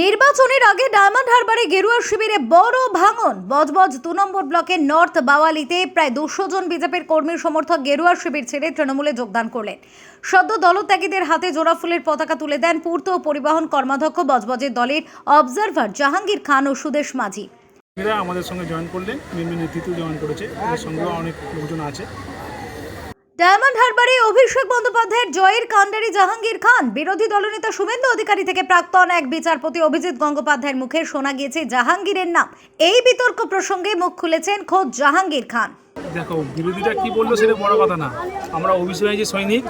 নির্বাচনের আগে ডায়মন্ড হারবারে গেরুয়া শিবিরে বড় ভাঙন। বজবজ দু নম্বর ব্লকের নর্থ বাওয়ালিতে প্রায় দুশো জন বিজেপির কর্মী সমর্থক গেরুয়া শিবির ছেড়ে তৃণমূলে যোগদান করলেন। সদ্য দলত্যাগীদের হাতে জোড়া ফুলের পতাকা তুলে দেন পূর্ত পরিবহন কর্মাধ্যক্ষ বজবজের দলের অবজারভার জাহাঙ্গীর খান ও সুদেশ মাঝি। আমাদের সঙ্গে জয়েন করলেন। নেতৃত্ব জয়েন করেছে। এদের সঙ্গেও অনেক লোকজন আছে। ডায়মন্ড হারবারে অভিষেক বন্দ্যোপাধ্যায়ের জয়ের কাণ্ডারি জাহাঙ্গীর খান। বিরোধী দলনেতা শুভেন্দু অধিকারী থেকে প্রাক্তন এক বিচারপতি অভিজিৎ গঙ্গোপাধ্যায়ের মুখে শোনা গিয়েছে জাহাঙ্গীরের নাম। এই বিতর্ক প্রসঙ্গে মুখ খুলেছেন খোদ জাহাঙ্গীর খান। দেখো বিরোধীরা কি বলল সেটা বড় কথা না। আমরা অভিষেক ব্যানার্জির সৈনিক,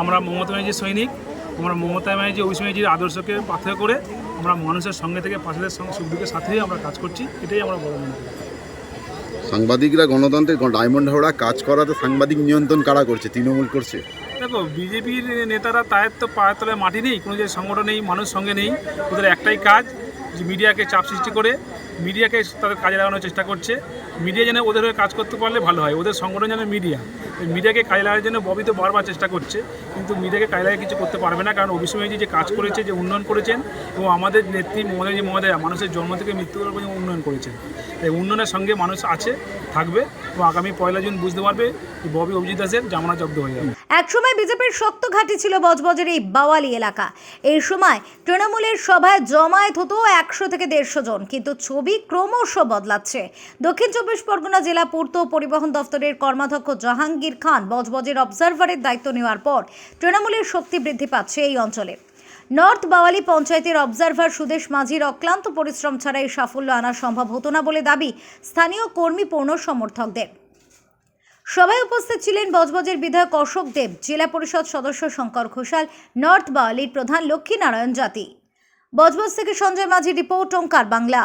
আমরা মমতা ব্যানার্জির সৈনিক, আমরা মমতা ব্যানার্জি অভিষেক ব্যানার্জির আদর্শকে পাথে করে আমরা মানুষের সঙ্গে থেকে পাশেদের সঙ্গে সুখ দুঃখের সাথেই আমরা কাজ করছি, এটাই আমরা বড় মনে করি। সাংবাদিকরা গণতন্ত্রের ডায়মন্ড হাওড়া কাজ করাতে সাংবাদিক নিয়ন্ত্রণ কারা করছে? তৃণমূল করছে। দেখো, বিজেপির নেতারা তাদের তো পায়ের তলায় মাটি নেই, কোনো যে সংগঠন নেই, মানুষ সঙ্গে নেই। ওদের একটাই কাজ, যে মিডিয়াকে চাপ সৃষ্টি করে, মিডিয়াকে তাদের কাজে লাগানোর চেষ্টা করছে। মিডিয়া যেন ওদের হয়ে কাজ করতে পারলে ভালো হয়, ওদের সংগঠন যেন মিডিয়া। এই মিডিয়াকে কাজে লাগার জন্য ববি তো বারবার চেষ্টা করছে, কিন্তু মিডিয়াকে কাজে লাগিয়ে কিছু করতে পারবে না, কারণ অভিষেক যে কাজ করেছে, যে উন্নয়ন করেছেন, এবং আমাদের নেত্রী মমতাজি মহোদয়া, মানুষের জন্ম থেকে মৃত্যু পর্যন্ত উন্নয়ন করেছেন। এই উন্নয়নের সঙ্গে মানুষ আছে, থাকবে। এবং আগামী পয়লা জুন বুঝতে পারবে যে ববি অভিজিৎ দাসের জামানা জব্দ হয়ে যাবে। একসময় বিজেপির শক্ত ঘাঁটি ছিল বজবজের এই বাওয়ালি এলাকা। এই সময় তৃণমূলের সভায় জমায়েত হতো একশো থেকে দেড়শো জন, কিন্তু ছবি ক্রমশ বদলাচ্ছে। দক্ষিণ চব্বিশ পরগনা জেলা পূর্ত পরিবহন দফতরের কর্মাধ্যক্ষ জাহাঙ্গীর খান বজবজের অবজারভারের দায়িত্ব নেওয়ার পর তৃণমূলের শক্তি বৃদ্ধি পাচ্ছে এই অঞ্চলে। নর্থ বাওয়ালি পঞ্চায়েতের অবজারভার সুদেশ মাঝির অক্লান্ত পরিশ্রম ছাড়া এই সাফল্য আনা সম্ভব হতো না বলে দাবি স্থানীয় কর্মী পূর্ণ সমর্থকদের। সভায় উপস্থিত ছিলেন বজবজের বিধায়ক অশোক দেব, জেলা পরিষদ সদস্য শঙ্কর ঘোষাল, নর্থ বাওয়ালির প্রধান লক্ষ্মী নারায়ণ জাতি। বজবজ থেকে সঞ্জয় মাঝি রিপোর্ট, ওঙ্কার বাংলা।